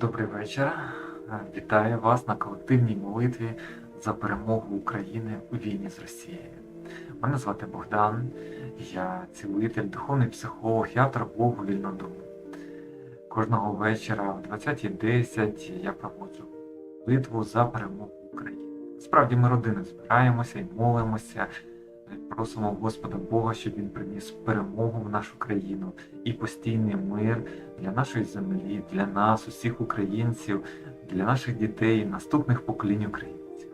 Добрий вечір. Е, Вітаю вас на колективній молитві за перемогу України у війні з Росією. Мене звати Богдан, я цілитель, духовний психолог і автор блогу Вільнодум. Кожного вечора о 20.10 я проводжу молитву за перемогу України. Справді ми родини збираємося і молимося, просимо Господа Бога, щоб він приніс перемогу в нашу країну і постійний мир для нашої землі, для нас, усіх українців, для наших дітей, наступних поколінь українців.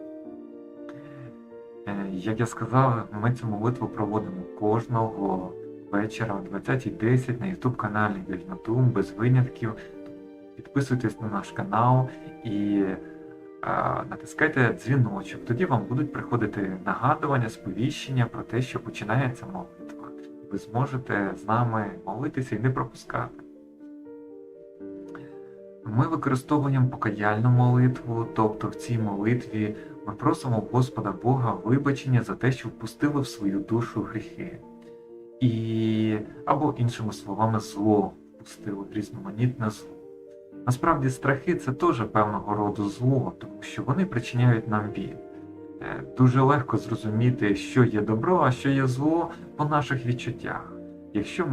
Е, Як я сказав, ми цю молитву проводимо кожного вечора о 20.10 на YouTube каналі Вільнотум без винятків. Підписуйтесь на наш канал і натискайте дзвіночок. Тоді вам будуть приходити нагадування, сповіщення про те, що починається молитва. Ви зможете з нами молитися і не пропускати. Ми використовуємо покаяльну молитву, тобто в цій молитві ми просимо Господа Бога вибачення за те, що впустили в свою душу гріхи. І або іншими словами, зло впустили різноманітне зло. Насправді страхи це теж певного роду зло, тому що вони причиняють нам біль. Е, Дуже легко зрозуміти, що є добро, а що є зло по наших відчуттях. Якщо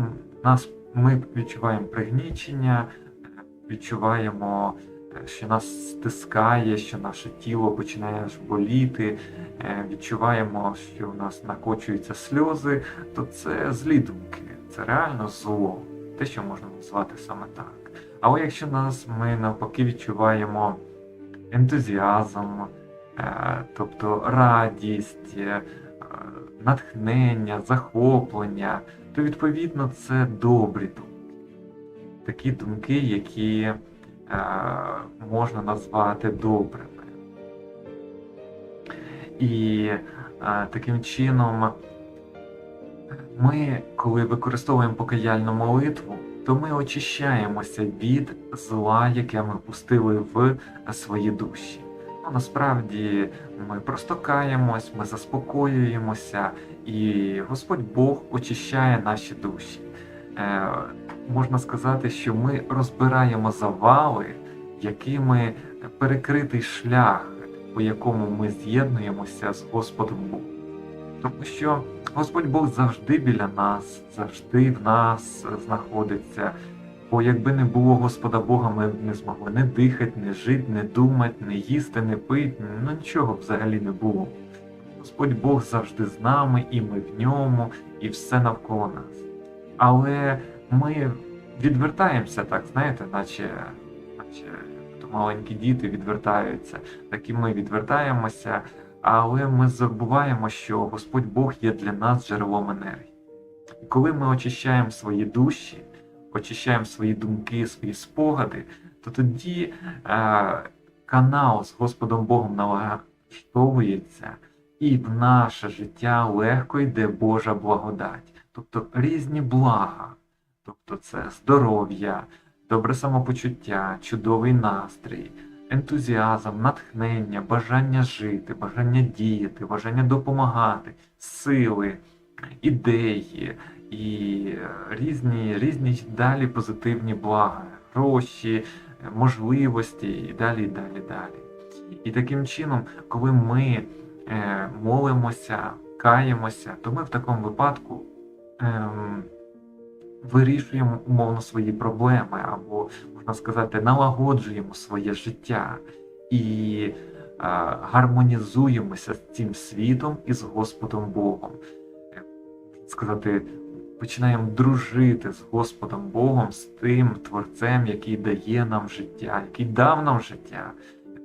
нас ми відчуваємо пригнічення, е, відчуваємо, е, що нас стискає, що наше тіло починає аж боліти, відчуваємо, що у нас накочуються сльози, то це злі думки, це реально зло, те, що можна назвати саме так. Але якщо нас ми навпаки відчуваємо ентузіазм, е, тобто радість, е, натхнення, захоплення, то відповідно це добрі думки. Такі думки, які е, можна назвати добрими. І таким чином ми, коли використовуємо покаяльну молитву, то ми очищаємося від зла, яке ми пустили в свої душі. Ну, насправді ми просто каємось, ми заспокоюємося, і Господь Бог очищає наші душі. Е, можна сказати, що ми розбираємо завали, якими перекритий шлях, по якому ми з'єднуємося з Господом Богом. Тому що Господь Бог завжди біля нас, завжди в нас знаходиться. Бо якби не було Господа Бога, ми б не змогли не дихати, не жити, не думати, не їсти, не пити, ну нічого взагалі не було. Господь Бог завжди з нами, і ми в ньому, і все навколо нас. Але ми відвертаємося так, знаєте, наче, наче маленькі діти відвертаються, так і ми відвертаємося, але ми забуваємо, що Господь Бог є для нас джерелом енергії. І коли ми очищаємо свої душі, очищаємо свої думки, свої спогади, то тоді е, канал з Господом Богом налаштовується, і в наше життя легко йде Божа благодать, тобто різні блага, тобто це здоров'я, добре самопочуття, чудовий настрій, ентузіазм, натхнення, бажання жити, бажання діяти, бажання допомагати, сили, ідеї і е, різні, різні далі позитивні блага, гроші, е, можливості і далі, і далі, далі. І таким чином, коли ми е, молимося, каємося, то ми в такому випадку ем, вирішуємо умовно свої проблеми, або, можна сказати, налагоджуємо своє життя і е, гармонізуємося з цим світом і з Господом Богом. Е, сказати, починаємо дружити з Господом Богом, з тим Творцем, який дає нам життя, який дав нам життя,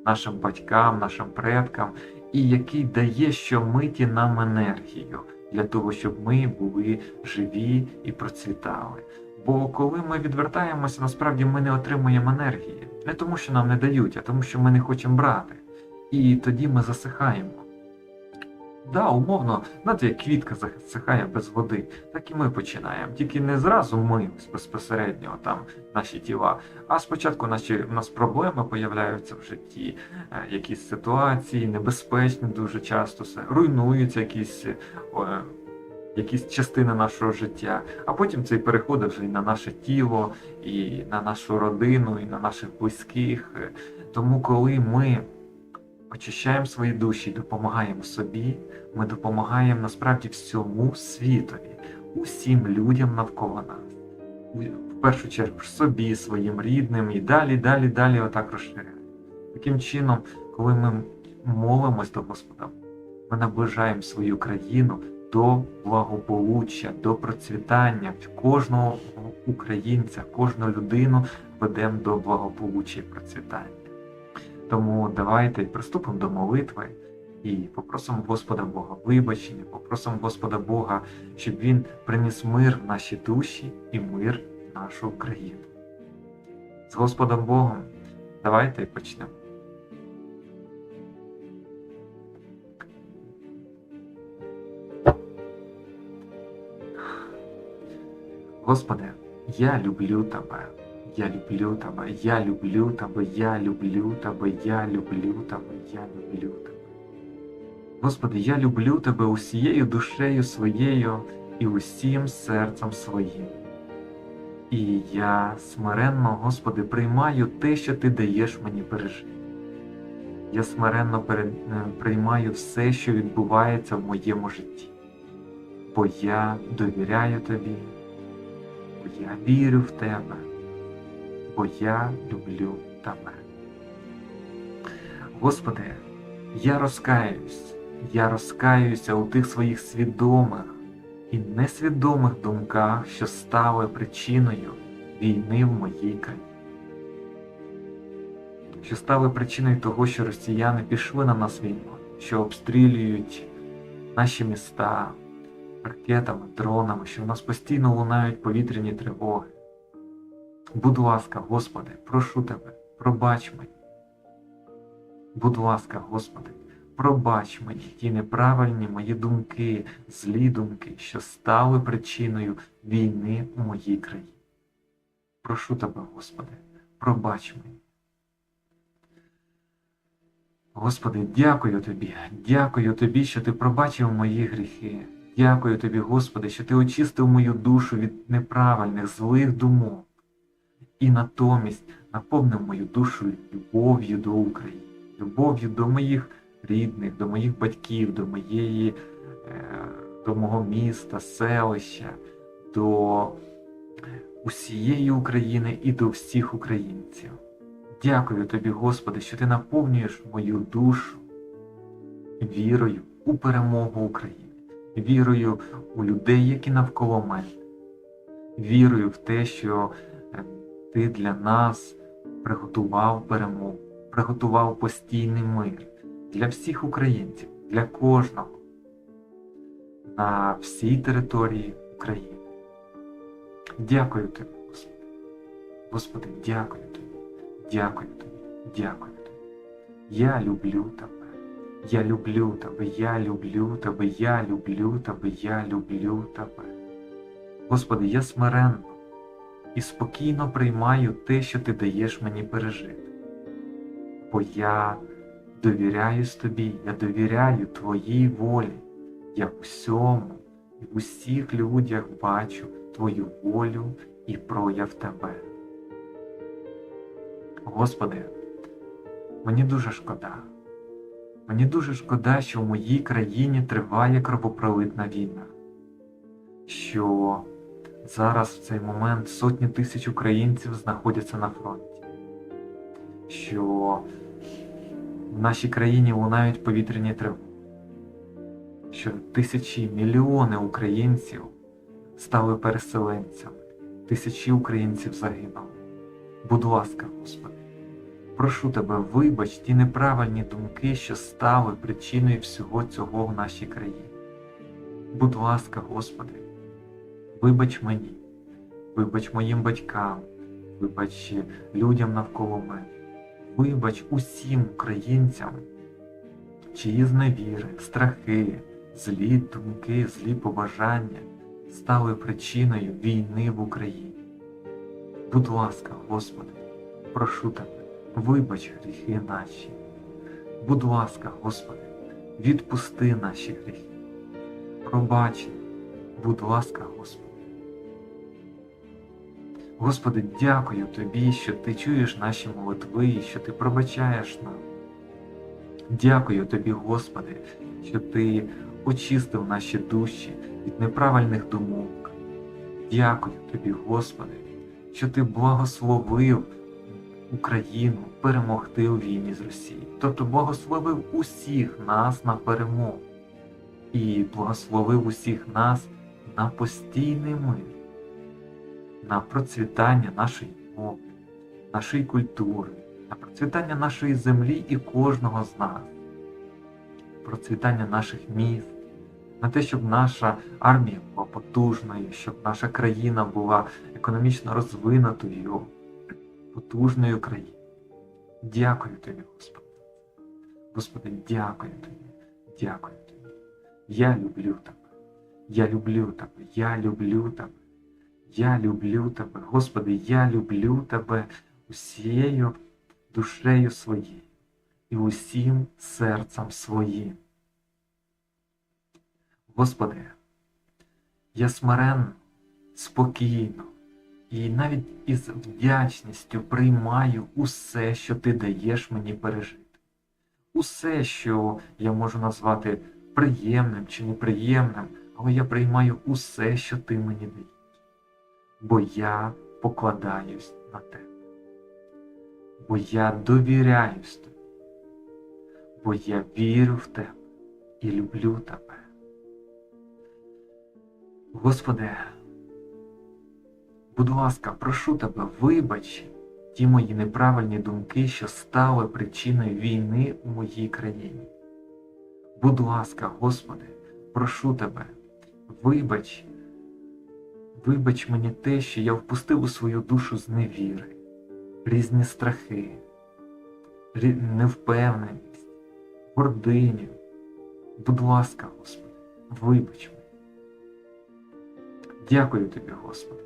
нашим батькам, нашим предкам, і який дає щомиті нам енергію для того, щоб ми були живі і процвітали. Бо коли ми відвертаємося, насправді ми не отримуємо енергії. Не тому, що нам не дають, а тому, що ми не хочемо брати. І тоді ми засихаємо. Да, умовно, знаєте, як квітка засихає без води, так і ми починаємо. Тільки не зразу ми безпосередньо там наші тіла, а спочатку наші у нас проблеми появляються в житті, е, якісь ситуації, небезпечні дуже часто руйнуються якісь, е, якісь частини нашого життя, а потім це і переходить вже і на наше тіло, і на нашу родину, і на наших близьких. Е, Тому, коли ми очищаємо свої душі, допомагаємо собі, ми допомагаємо насправді всьому світові, усім людям навколо нас. В першу чергу собі, своїм рідним і далі, далі, далі отак розширяємо. Таким чином, коли ми молимось до Господа, ми наближаємо свою країну до благополуччя, до процвітання. Кожного українця, кожну людину ведемо до благополуччя і процвітання. Тому давайте приступимо до молитви і попросимо Господа Бога вибачення, попросимо Господа Бога, щоб Він приніс мир в наші душі і мир в нашу країну. З Господом Богом давайте почнемо. Господи, я люблю Тебе. Я люблю Тебе, я люблю Тебе, я люблю Тебе, я люблю Тебе, я люблю Тебе. Господи, я люблю Тебе усією душею своєю і усім серцем своїм. І я смиренно, Господи, приймаю те, що Ти даєш мені пережити. Я смиренно е, приймаю все, що відбувається в моєму житті. Бо я довіряю Тобі, бо я вірю в Тебе, бо я люблю Тебе. Господи, я розкаюсь, я розкаюся у тих своїх свідомих і несвідомих думках, що стали причиною війни в моїй країні. Що стали причиною того, що росіяни пішли на нас війну, що обстрілюють наші міста ракетами, дронами, що в нас постійно лунають повітряні тривоги. Будь ласка, Господи, прошу Тебе, пробач мені. Будь ласка, Господи, пробач мені ті неправильні мої думки, злі думки, що стали причиною війни у моїй країні. Прошу Тебе, Господи, пробач мені. Господи, дякую Тобі, дякую Тобі, що Ти пробачив мої гріхи. Дякую Тобі, Господи, що Ти очистив мою душу від неправильних, злих думок і натомість наповнив мою душу любов'ю до України, любов'ю до моїх рідних, до моїх батьків, до моєї, е, до мого міста, селища, до усієї України і до всіх українців. Дякую тобі, Господи, що ти наповнюєш мою душу вірою у перемогу України, вірою у людей, які навколо мене, вірою в те, що ти для нас приготував перемогу, приготував постійний мир для всіх українців, для кожного на всій території України. Дякую тобі, Господи. Господи, дякую тобі. Дякую тобі, дякую тобі. Я люблю тебе. Я люблю тебе, я люблю тебе, я люблю тебе, я люблю тебе. Господи, я смиренно і спокійно приймаю те, що ти даєш мені пережити. Бо я довіряюсь тобі, я довіряю твоїй волі. Я в усьому і в усіх людях бачу твою волю і прояв тебе. Господи, мені дуже шкода. Мені дуже шкода, що в моїй країні триває кровопролитна війна, що зараз в цей момент сотні тисяч українців знаходяться на фронті, що в нашій країні лунають повітряні тривоги, що тисячі, мільйони українців стали переселенцями, тисячі українців загинули. Будь ласка, Господи, прошу Тебе, вибач ті неправильні думки, що стали причиною всього цього в нашій країні. Будь ласка, Господи, вибач мені, вибач моїм батькам, вибач людям навколо мене, вибач усім українцям, чиї зневіри, страхи, злі думки, злі побажання стали причиною війни в Україні. Будь ласка, Господи, прошу Тебе, вибач гріхи наші. Будь ласка, Господи, відпусти наші гріхи. Пробач, Будь ласка, Господи. Господи, дякую Тобі, що Ти чуєш наші молитви і що Ти пробачаєш нам. Дякую Тобі, Господи, що Ти очистив наші душі від неправильних думок. Дякую Тобі, Господи, що Ти благословив Україну перемогти у війні з Росією. Тобто благословив усіх нас на перемогу і благословив усіх нас на постійний мир, на процвітання нашої мови, нашої культури, на процвітання нашої землі і кожного з нас, процвітання наших міст, на те, щоб наша армія була потужною, щоб наша країна була економічно розвинутою, потужною країною. Дякую тобі, Господи. Господи, дякую тобі, дякую тобі. Я люблю тебе. Я люблю тебе, я люблю тебе. Я люблю тебе, Господи, я люблю тебе усією душею своєю і усім серцем своїм. Господи, я смиренно, спокійно і навіть із вдячністю приймаю усе, що ти даєш мені пережити. Усе, що я можу назвати приємним чи неприємним, але я приймаю усе, що ти мені даєш. Бо я покладаюсь на тебе. Бо я довіряюсь тобі. Бо я вірю в тебе і люблю тебе. Господи, будь ласка, прошу тебе, вибач ті мої неправильні думки, що стали причиною війни у моїй країні. Будь ласка, Господи, прошу тебе, вибач, вибач мені те, що я впустив у свою душу зневіри, різні страхи, невпевненість, гординю. Будь ласка, Господи, вибач мене. Дякую тобі, Господи.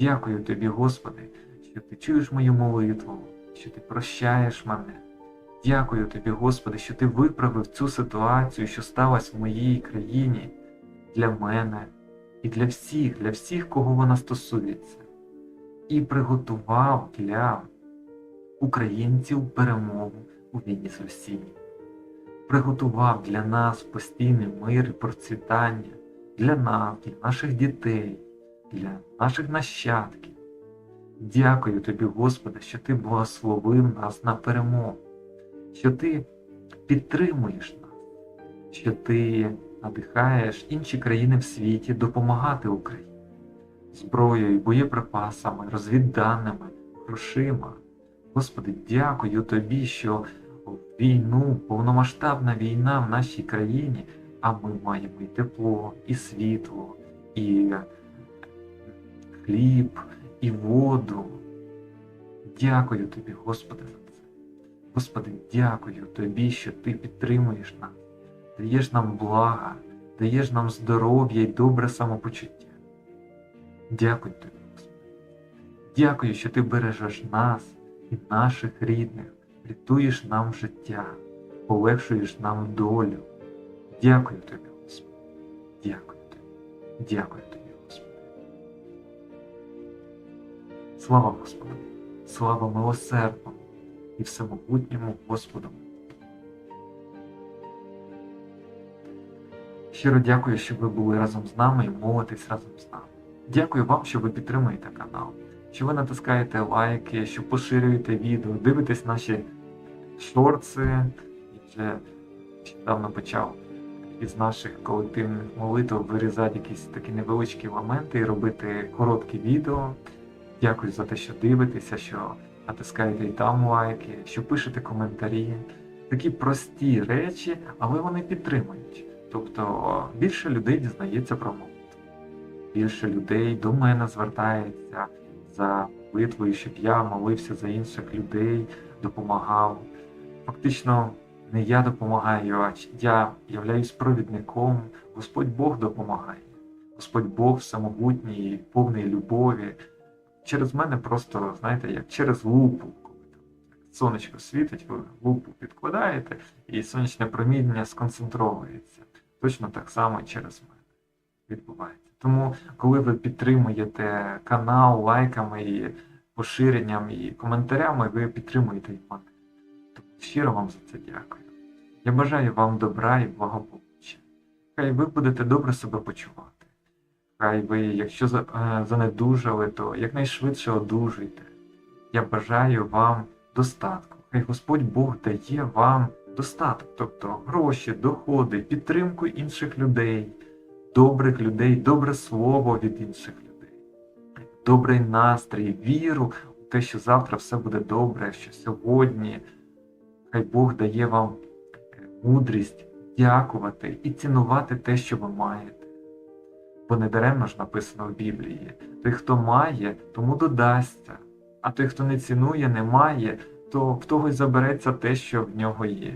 Дякую тобі, Господи, що ти чуєш мою молитву, що ти прощаєш мене. Дякую тобі, Господи, що ти виправив цю ситуацію, що сталася в моїй країні для мене і для всіх, для всіх, кого вона стосується, і приготував для українців перемогу у війні з Росією. Приготував для нас постійний мир і процвітання, для нас, для наших дітей, для наших нащадків. Дякую тобі, Господи, що ти благословив нас на перемогу що ти підтримуєш нас, що ти надихаєш інші країни в світі допомагати Україні зброєю, боєприпасами, розвідданими, грошима. Господи, дякую тобі, що війну, повномасштабна війна в нашій країні, а ми маємо і тепло, і світло, і хліб, і воду. Дякую тобі, Господи, за це. Господи, дякую Тобі, що Ти підтримуєш нас, даєш нам блага, даєш нам здоров'я і добре самопочуття. Дякую Тобі, Господи. Дякую, що Ти бережеш нас і наших рідних, рятуєш нам життя, полегшуєш нам долю. Дякую Тобі, Господи. Дякую Тобі. Дякую Тобі, Господи. Слава Господу! Слава милосердному! і всемогутньому Господу. Щиро дякую, що ви були разом з нами і молитесь разом з нами. Дякую вам, що ви підтримуєте канал, що ви натискаєте лайки, що поширюєте відео, дивитесь наші шорти. Я вже давно почав із наших колективних молитв вирізати якісь такі невеличкі моменти і робити короткі відео. Дякую за те, що дивитеся, що натискаєте і там лайки, що пишете коментарі. Такі прості речі, але вони підтримують. Тобто більше людей дізнається про молитву. Більше людей до мене звертається за молитвою, щоб я молився за інших людей, допомагав. Фактично, не я допомагаю, а я являюсь провідником. Господь Бог допомагає. Господь Бог самогутній, повний любові через мене просто, знаєте, як через лупу, сонечко світить, ви лупу підкладаєте, і сонячне проміння сконцентровується. Точно так само через мене відбувається. Тому, коли ви підтримуєте канал лайками і поширенням і коментарями, ви підтримуєте і мене. Тому щиро вам за це дякую. Я бажаю вам добра і благополуччя. Хай ви будете добре себе почувати. Хай ви, якщо е, занедужали, то якнайшвидше одужуйте. Я бажаю вам достатку. Хай Господь Бог дає вам достаток, тобто гроші, доходи, підтримку інших людей, добрих людей, добре слово від інших людей, добрий настрій, віру у те, що завтра все буде добре, що сьогодні хай Бог дає вам мудрість дякувати і цінувати те, що ви маєте. Бо недаремно ж написано в Біблії: той, хто має, тому додасться, а той, хто не цінує, не має, то в того й забереться те, що в нього є.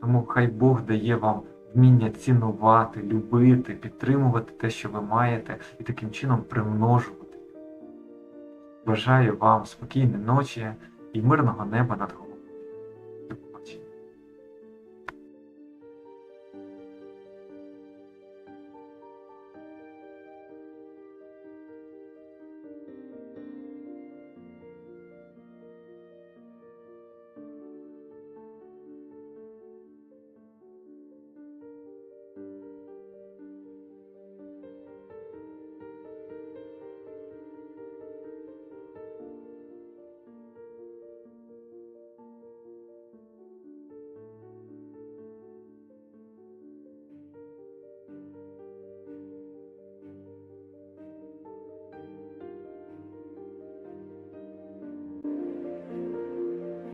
Тому хай Бог дає вам вміння цінувати, любити, підтримувати те, що ви маєте, і таким чином примножувати. Бажаю вам спокійної ночі і мирного неба над головою.